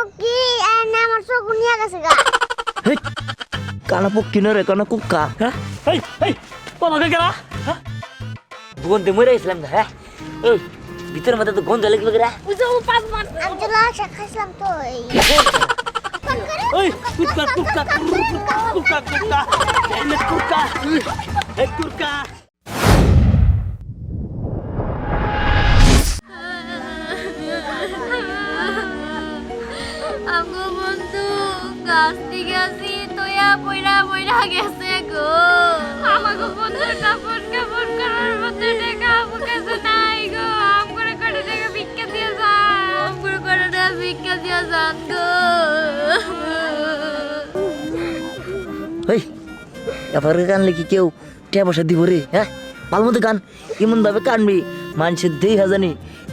পক্ষী এনে আমার চোখ নিয়ে গেছে গা। হেই কানা পক্ষী নয় রে কানা কুক্কা হ্যাঁ এই এই তোমাকে কেনা গন্ধে মরে গেছিলাম না হ্যাঁ এই ভিতরের মধ্যে তো গন্ধ লাগবে গেরা বুঝো পাঁচ মান আমি তো লাল শাক খাইছিলাম তো এই এই কুকা কুকা কুকা কুকা এই নে কুকা কুকা গাছ থেকে আসি তোয়া পয়রা পয়রা গেছে গো। আমাগো বন্ধু কাপড় কাপড় করার মধ্যে টাকা আমার কাছে নাই গো। আম করে করে টাকা ভিক্ষা দিয়ে যান। আম করে করে টাকা ভিক্ষা দিয়ে যান গো। এই এবার কানলে কি কেউ টিয়া পয়সা দিব রে হ্যাঁ? ভালো মতো গান এমন ভাবে কানবি মানুষের দেই হাজানি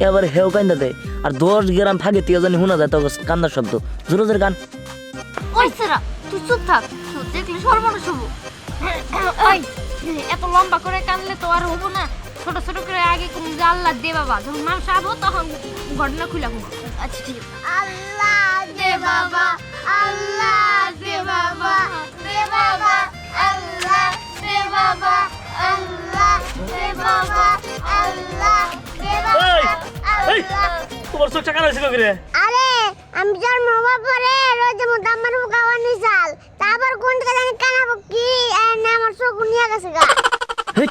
এবার হেও কান্দা দেয় আর দশ গ্রাম ফাঁকে তিয়া জানি শোনা যায় তো কান্দার শব্দ। জোরে জোরে গান। ওই সেরা তুই চুপ থাক তুই দেখলে সর্বনাশ হব। ওই এত লম্বা করে কানলে তো আর হব না। ছোট ছোট করে আগে কোন আল্লাহ দে বাবা যখন মানুষ আবো তখন ঘটনা খুলে হব। আচ্ছা ঠিক আছে। আল্লাহ দে বাবা আল্লাহ দে বাবা দে বাবা আল্লাহ দে বাবা আল্লাহ দে বাবা আল্লাহ দে বাবা এই এই তোমার চোখ টাকা রয়েছে করে? আরে আমি জন্ম হওয়ার পরে রোজ মতো আমার গাওয়ানি চাল তারপর কোন থেকে জানি কানা পক্ষী এনে আমার চোখ নিয়ে গেছে গা। হেই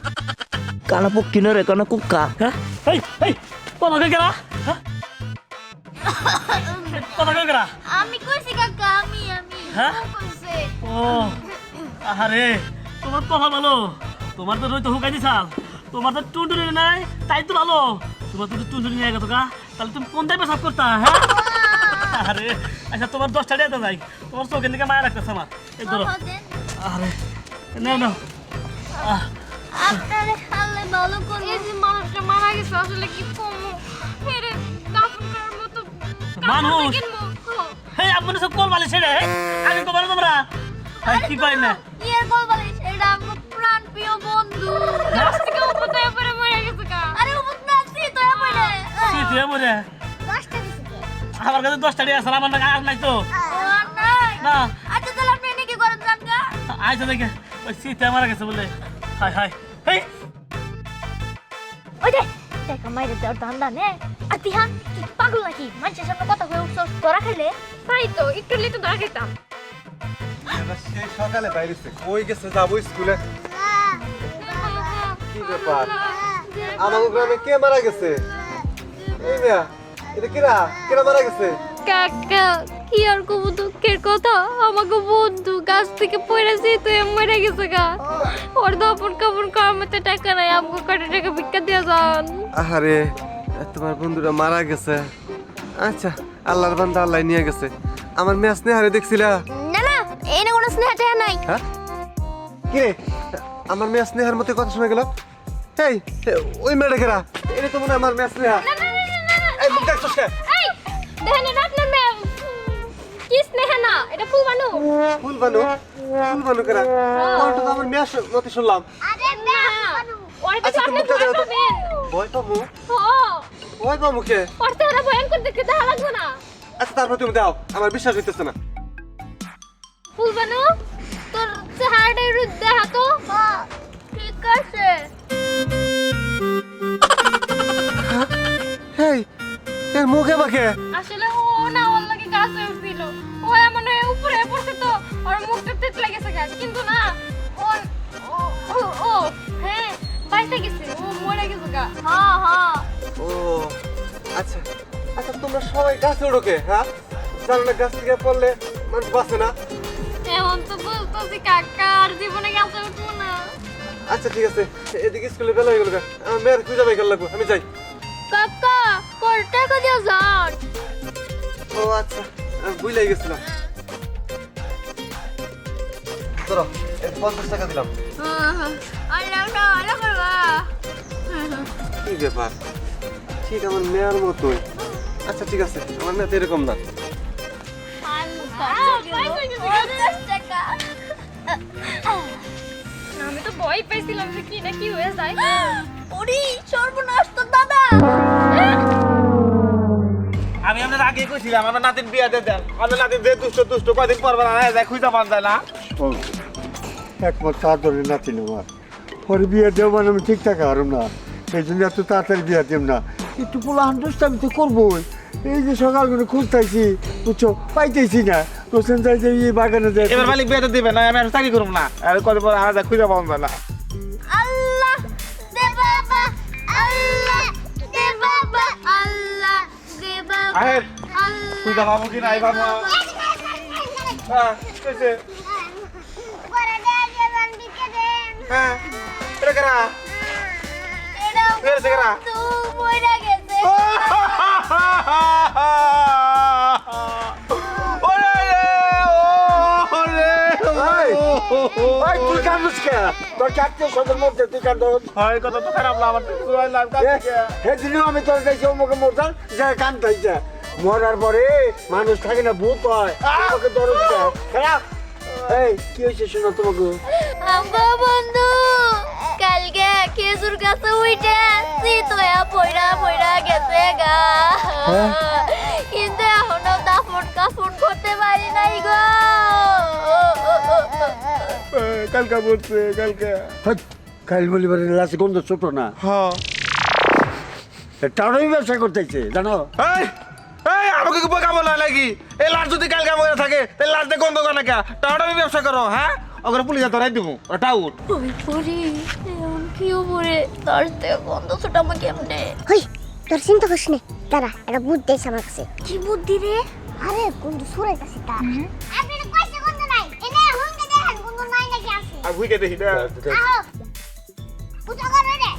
কানা রে কানা কুক্কা হ্যাঁ? এই এই তোমাকে কেনা তোমাকে কেনা আমি কইছি কাকা আমি আমি হ্যাঁ? ও কইছে। ও আরে তোমার কথা ভালো। তোমার তো রইতে হুকাই দিছাল তোমার তো টুনটুনি নাই তাই তো ভালো। তোমার তো টুনটুনি নিয়ে গেছো কা তাহলে তুমি কোন টাইপে সাফ করতা হ্যাঁ? আরে আচ্ছা তোমার দশটা দিয়ে যাই তোমার চোখের দিকে মায়া রাখতেছে আমার। এই ধরো। আরে নাও নাও। আপনারে খালে ভালো করে এই যে মানুষটা মারা গেছে আসলে কি কমো ফেরে দাফন করার মতো মানুষ? আপনি সব কোল বালি ছেড়ে আগে বলো তোমরা? হাই কি করেন না? ইয়ের কল বলে? এটা আমার প্রাণ প্রিয় বন্ধু। পরে মরে গেছে কা আরে না তো পড়ে কে? আমার কাছে দশটা দিয়ে আসলে আমার টাকা আর নাই তো। না। আচ্ছা তাহলে আপনি করেন দেখে ওই শীতে মারা গেছে বলে হাই হাই হেই। ওই যে টাকা মাইরে দেওয়ার ধান্দা নে। আর তিহান পাগল নাকি? মানুষের সামনে কথা হয়ে উঠছ তোরা খেলে তাই তো একটু লিটু ধরা খেতাম সেই সকালে বাইরেছে। কই গেছে? যাব স্কুলে। কি ব্যাপার? আমাদের গ্রামে কে মারা গেছে? এই মেয়া। এটা কিরা? কিরা মারা গেছে? কাকা কি আর কব দুঃখের কথা? আমাকে বন্ধু গাছ থেকে পড়েছি তুই মরে গেছে গা। ওর দপন কাপড় কর্মতে টাকা নাই আমাকে কটা টাকা ভিক্ষা দিয়ে যান। আহারে তোমার বন্ধুরা মারা গেছে। আচ্ছা আল্লাহর বান্দা আল্লাহ নিয়ে গেছে। আমার মেয়ে স্নেহারে দেখছিলা? না না এই না কোনো স্নেহ টেহা নাই। হ্যাঁ? কি রে? আমার মেয়ে স্নেহার মতো কথা শোনা গেল। এই ওই মেয়েটা কেরা? এটা তো মনে হয় আমার মেয়ে স্নেহা। এই দেখেন এটা আপনার মেয়ে। কি স্নেহ না? এটা ফুল বানু ফুল বানু ফুল বানু কেরা ওটা তো আমার মেয়ের মতো শুনলাম। আরে না ওর আচ্ছা কাছে তুমি আপনি ভয় পাবেন। ভয় পাবো? ও ভয় পাবো কে? ওর তো ওরা ভয়ঙ্কর দেখতে দেখা লাগবে না। আচ্ছা তারপর তুমি দাও। আমার বিশ্বাস হইতেছে না। ফুল বানু তোর চেহারাটা একটু দেখা তো। ঠিক আছে। হেই এর মুখে বাকে আসলে ও না ওর লাগে গাছে উঠছিল। ও এমন হয়ে উপরে পড়ছে তো ওর মুখটা তেতলা গেছে গাছ। কিন্তু না ওর ও- ও ও হ্যাঁ বাইসে গেছে। ও মরে গেছে গা। হ্যাঁ হ্যাঁ। ও আচ্ছা আচ্ছা তোমরা সবাই গাছে ওড়োকে হ্যাঁ? জানো না গাছ থেকে পড়লে মানুষ বাঁচে না? এখন তো বলতেছি কাকা আর জীবনে গাছে উঠবো না। আচ্ছা ঠিক আছে। এদিকে স্কুলে বেলা হয়ে গেল। আমার মেয়ের খুঁজে গেল লাগবো। আমি যাই। কাকা কর টাকা দিয়ে যান। ও আচ্ছা বুঝলাই গেছিলাম। ধরো পঞ্চাশ টাকা দিলাম। কি ব্যাপার? ঠিক আমার মেয়ের মতোই। আচ্ছা ঠিক আছে আমার মেয়ে তো এরকম না। আমি তো ভয় পাইছিলাম যে কি না কি হয়ে যায়। ওরে সর্বনাশ আমি আপনার আগে কইছিলাম আমার নাতিন বিয়া দিয়ে দেন। আমার নাতিন যে দুষ্ট দুষ্ট কয়দিন পর পর আনা যায় খুঁজা পান যায় না। শোন একমাত্র আদরের নাতি আমার ওর বিয়ে দেব মানে আমি ঠিক থাকা হারম না। এই জন্য এত তাড়াতাড়ি বিয়ে দেব না। একটু পোলা হান্ড্রেস্ট আমি তো করবোই। এই যে সকাল করে খুঁজতেছি বুঝছ পাইতেছি না। রোশন চাই যে এই বাগানে যায় এবার মালিক বিয়াতে দিবে না আমি আর চাকরি করুম না। আর কদিন পর যায় খুঁজা পান যায় না। দে বাবা আহের আল্লাহ খুঁজা পাবো কি নাই পাবো হ্যাঁ কইছে পরে দে দেন দিকে দেন ওই তুই কান্দুস কে? তোর চারটে সদর মধ্যে তুই কান্দুস? হয় কথা তো খারাপ না আমার তো হয় আমি কাঁদছি কে? সেদিনও আমি তোর কাছে অমুকে মরতাম যা কান থাকছে মরার পরে মানুষ থাকে না ভূত হয়। তোকে দরদ দেয় খারাপ? এই কি হয়েছে শোনো তোমাকে? আমগো বন্ধু কালকে খেজুর গাছে উইটে চিতয়া পয়রা পয়রা গেছে গা। কিন্তু এখনও দাফন কাফন করতে পারি নাই গো। কালকা বলছে কালকা। হ্যাঁ, কাল বলিবার লাশ গন্ধ ছোট না। হ্যাঁ। টাউনই ব্যবসা করতেছে জানো? এই এই আমাকে কি বোকা বলা নাকি? এই লাশ যদি কালকে মরে থাকে তাহলে লাশ দিয়ে গন্ধ করে কে টাউন ব্যবসা করো হ্যাঁ? ওখানে পুলিশ ধরাই দিব ওটা টাউন। ওই পরি এমন কি উপরে তার থেকে গন্ধ ছোটা আমাকে কেমনে? হই তোর চিন্তা করিস নে। দাঁড়া এটা বুদ্ধ দিয়েছে আমার কাছে। কি বুদ্ধি রে? আরে কোন সুরে কাছে তার নাকি আছে আর ভুইকে দেখি না? আহো পুজো করে? রে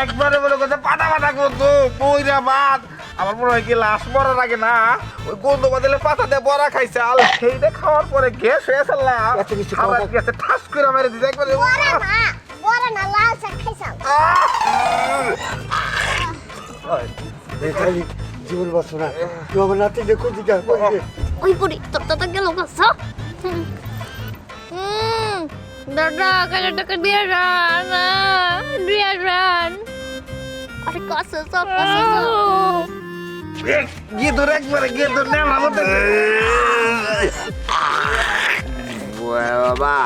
একবারে বলে কথা পাতা পাতা করতো বইরা বাদ আমার মনে হয় কি লাশ মরার আগে না ওই গন্ধ বাদলে পাতা দিয়ে বড়া খাইছে আল সেইটা খাওয়ার পরে গ্যাস হয়ে গেছে ঠাস করে মেরে দিতে একবারে বড় না বড় না লাল খাইছাল এই খালি জীবন বাঁচো না তুই আমার নাতি দেখো দিকা ওই পরি তোর তো গেল গাছ দাদা কালে টাকা দিয়ে রান দিয়ে রান আরে কাছে সব কাছে গিয়ে ধরে একবারে গিয়ে ধরে নেওয়া মতো বাবা।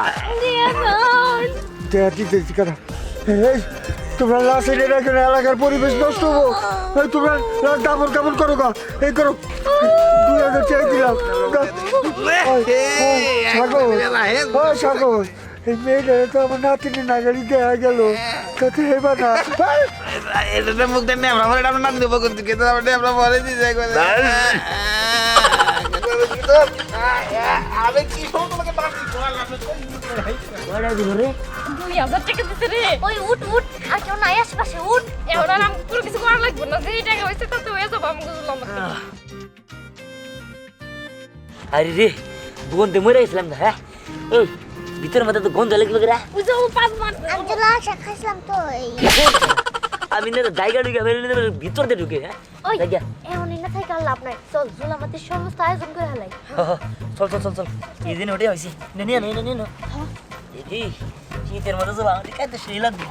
দিয়ে রান দেয়া দিতেছি কারা? এই তোমরা লাশ এনে রাখো এলাকার পরিবেশ নষ্ট হব। এই তোমরা লাশ দাবর কাপড় করো গা? এই করো। দুই হাজার চাই দিলাম। সাগর এই মেয়েটা তো আমার নাতিনি নাগারি দেয়া গেল। তাতে হেবা না এটা মুখ দেন নেমরা ভরে আমরা নাম দেবো কিন্তু কিন্তু আমরা ভরে দিয়ে যাই করে। আমি কি সব তোমাকে বাঁচি দুই হাজার টাকা দিতে রে। ওই উঠ উঠ। টাকা হয়েছে তাতে হয়ে যাব আমাকে জুলাম আরে রে গন্ধে মরে গেছিলাম না হ্যাঁ এই ভিতরের মধ্যে তো গন্ধ লেগে লেগে বুঝো পাঁচ মার আমি তো লাল শাক খাইছিলাম তো এই আমি না জায়গা ঢুকে বেরোলে ভিতর দিয়ে ঢুকে হ্যাঁ ওই এমন না থেকে আর লাভ নাই চল জুলামাতির সমস্ত আয়োজন করে হেলাই চল চল চল চল এই দিন ওটাই হয়েছি নিয়ে নিয়ে নিয়ে নিয়ে দেখি শীতের মধ্যে চল আমাদের খাইতে সেই লাগবে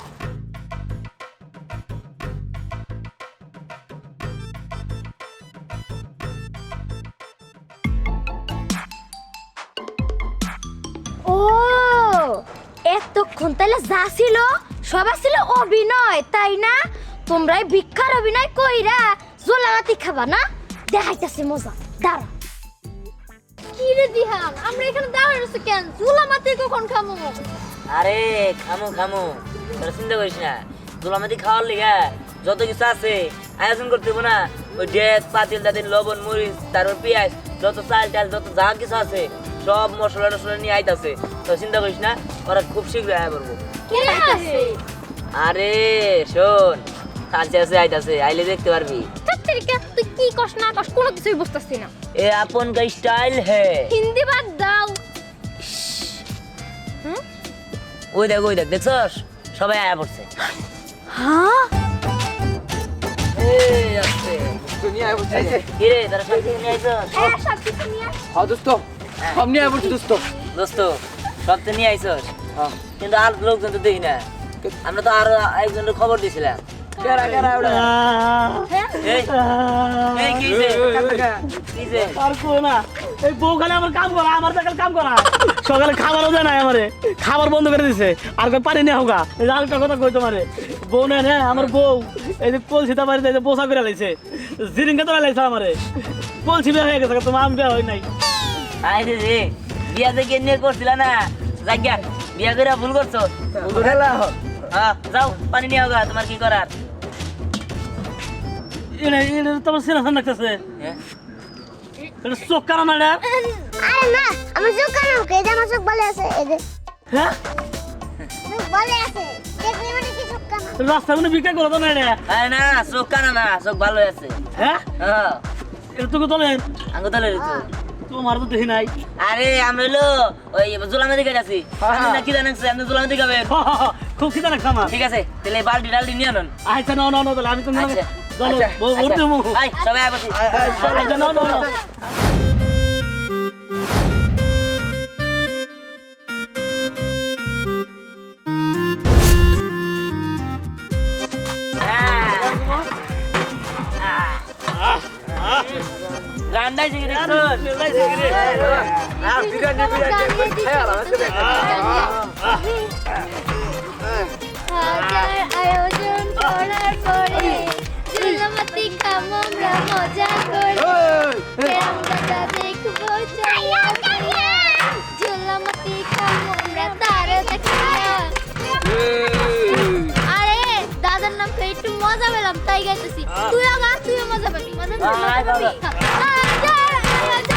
তাহলে যা ছিল সবার ছিল অভিনয় তাই না? তোমরাই ভিক্ষার অভিনয় কইরা জোলামাতি খাবা না? দেখাইতেছে মজা দাঁড়া। কি রে দিহান আমরা এখানে কেন? জোলামাতি কখন খামো? আরে খামো খামো তোরা চিন্তা করিস না। দুলামাতি খাওয়ার লিগা যত কিছু আছে আয়োজন করতে হবে না। ওই পাতিল দাতিল লবণ মরিচ তারপর পেঁয়াজ যত চাল টাল যত যা কিছু আছে সব মশলা টসলা নিয়ে আইতাছে। তো চিন্তা করিস না ওরা খুব শীঘ্র আয় করব আরে শোন আলছে আছে আইতাছে আইলে দেখতে পারবি। তুই কি কস না কস কোনো কিছুই বুঝতেছি না। এ আপন কা স্টাইল হে। হিন্দি বাদ দাও। ওই দেখ ওই দেখ দেখছস? সবাই আয়া পড়ছে। হ্যাঁ? এই আসছে কি রে তারা সব কিছু নিয়ে আইছস? হ্যাঁ সব কিছু নিয়ে আস। দোস্ত সব তো নিয়ে আইসস কিন্তু আর লোকজন তো দেখি না আমরা তো আরও একজনের খবর দিছিলাম কেরা কেরা ওটা এই এই কিছে কিছে আর না এই বউ খালি আমার কাম করা আমার দেখাল কাম করা সকালে খাবারও দেয় নাই আমারে খাবার বন্ধ করে দিছে আর কই পানি নেই হোগা এই আরেকটা কথা কই তোমারে বউ না আমার বউ এই যে কলসি তা বাড়িতে এই যে বোসা করে লাইছে জিরিঙ্গা তো লাইছে আমারে কলসি বিয়ে হয়ে গেছে তোমার আমি বিয়ে হয় নাই আই রে বিয়া থেকে নিয়ে করছিল না জায়গা বিয়া করে ভুল করছ? হ্যাঁ যাও পানি নিয়ে হোগা তোমার কি করার? এটা এটা তোমার সিনেমা লাগতেছে হ্যাঁ? এটা চোখ কারণ না আরে না আমার চোখ কেন এই যে আমার চোখ বলে আছে এই হ্যাঁ? চোখ বলে আছে দেখলে মানে কি চোখ কেন? রাস্তা কোনো বিক্রি করো তো না এটা? আরে না চোখ কানা না চোখ ভালো আছে হ্যাঁ? হ্যাঁ। এটা তোকে তোলেন আঙ্গু তাহলে তো তোমার তো দেখি নাই। আরে আমরা হলো ওই জুলামে দিকে যাচ্ছি। আপনি না কি জানেন আপনি জুলামে দিকে যাবেন খুব খিদা লাগছে আমার। ঠিক আছে তাহলে বালতি ডালটি নিয়ে আনুন। আচ্ছা না না না তাহলে আমি তো আচ্ছা, চলো আচ্ছা, বউ আচ্ছা। উঠতে মুখ আয়, সবাই আয়। আচ্ছা না না না রান্নায় শিখে দেখছো আয়োজন করার পরে চুলামাতি খামো আমরা মজা করে কেরম দাদা দেখবো চাইয়া চাইয়া চুলামাতি খামো আমরা তারা দেখাইয়া আরে দাদার নাম করে একটু মজা পেলাম তাই গাইতেছি তুইও গা তুইও মজা পাবি মজা পাবি,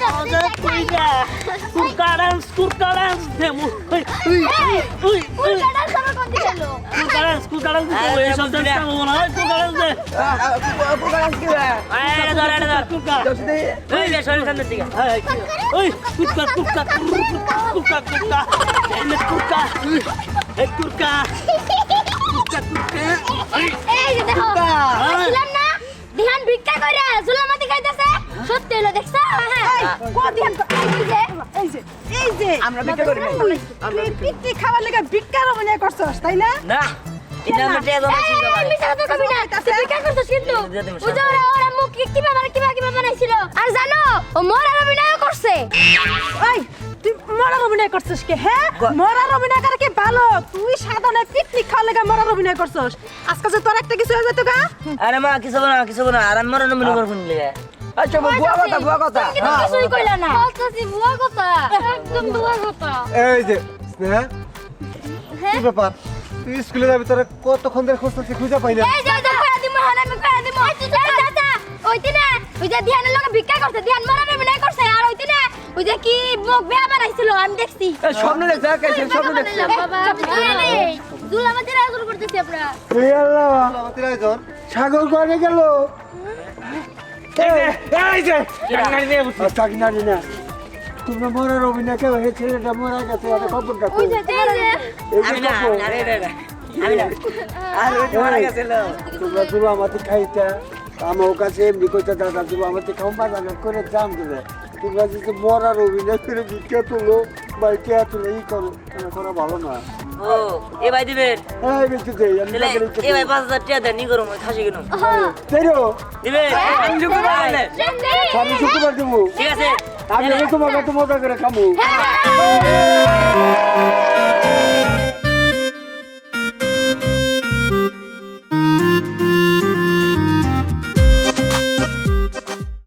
আমরা ওই ওই ওই আমরা এই আমরা আমরা আমরা ওই আমরা। কুরকারান্স কুরকারান্স দেমু ওই ওই ওই ওই উল্টাটা সবার কোন দিকে গেল কুরকারান্স কুরকারান্স এই সব জায়গা কামো না কুরকারান্স দে আয়, এটা ধর, এটা ধর। কুরকা এই যে, শরীর সামনের দিকে। এই ওই কুরকা কুরকা কুরকা কুরকা এই নে কুরকা এই কুরকা কুরকা কুরকা এই দেখো ছিলাম না ধ্যান ভিক্ষা করে খাইতেছে সত্যি হলো দেখছ হ্যাঁ কো ধ্যান এই যে এই যে এই যে আমরা ভিক্ষা করি তুই পিকনিক খাওয়ার লেগে ভিক্ষার অভিনয় করছস তাই না না, এটা আমরা আর জানো ও মরার অভিনয় করছে মরার অভিনয় করছস কে হ্যাঁ মরার অভিনয় করে কি ভালো তুই সাধারণ পিকনিক খাওয়ার লেগে মরার অভিনয় করছস আজকে যে তোর একটা কিছু হয়ে যেত গা আরে মা কিছু না কিছু না আর আমি মরণ মিলে করব আচ্ছা বুয়া কথা বুয়া কথা কিন্তু কিছুই কইলা না। বলতাছি ভুয়া কথা একদম ভুয়া কথা। এই যে স্নেহা কি ব্যাপার? তুই স্কুলে যাবি তোরা কতক্ষণ ধরে খুঁজতেছি খুঁজে পাই না। এই যে যে কয়া দিমু হলে আমি কয়া দিমু। না ওই যে ধ্যানের লগে ভিক্ষা করছে ধ্যান মরার অভিনয় করছে আর ওইতে না ওই যে কি মুখ বেয়া বানাইছিল আমি দেখছি। স্বপ্ন দেখছ বাবা দুলামাদের আয়োজন করতেছি আমরা। এই আল্লাহ। আমাদের আয়োজন? ছাগল করে গেল? তোমরা মরার অভিনয় কেউ হে ছেলেটা মরা গেছে এটা খবর রাখো ওই যে এই যে। এই আমি না আমি না, আমি না। এই, তোমরা তুমি আমাকে খাইতা। আমার কাছে এমনি কইতা দাদা তুমি আমাকে খাও বাজার করে দাম দেবে। তোমরা যদি মরার অভিনয় করে ভিক্ষা তুলো বা কে তুলো ই করো এটা করা ভালো না। ও এ ভাই দিবেন। এই বেঁচে দে আমি এ ভাই পাঁচ হাজার টাকা দেন নি করুম খাসি কিনুম তেরো দিবেন? আমি ঢুকে পারলে আমি শুক্রবার দেবো। ঠিক আছে। আমি তোমার মতো মজা করে খাব হ্যাঁ।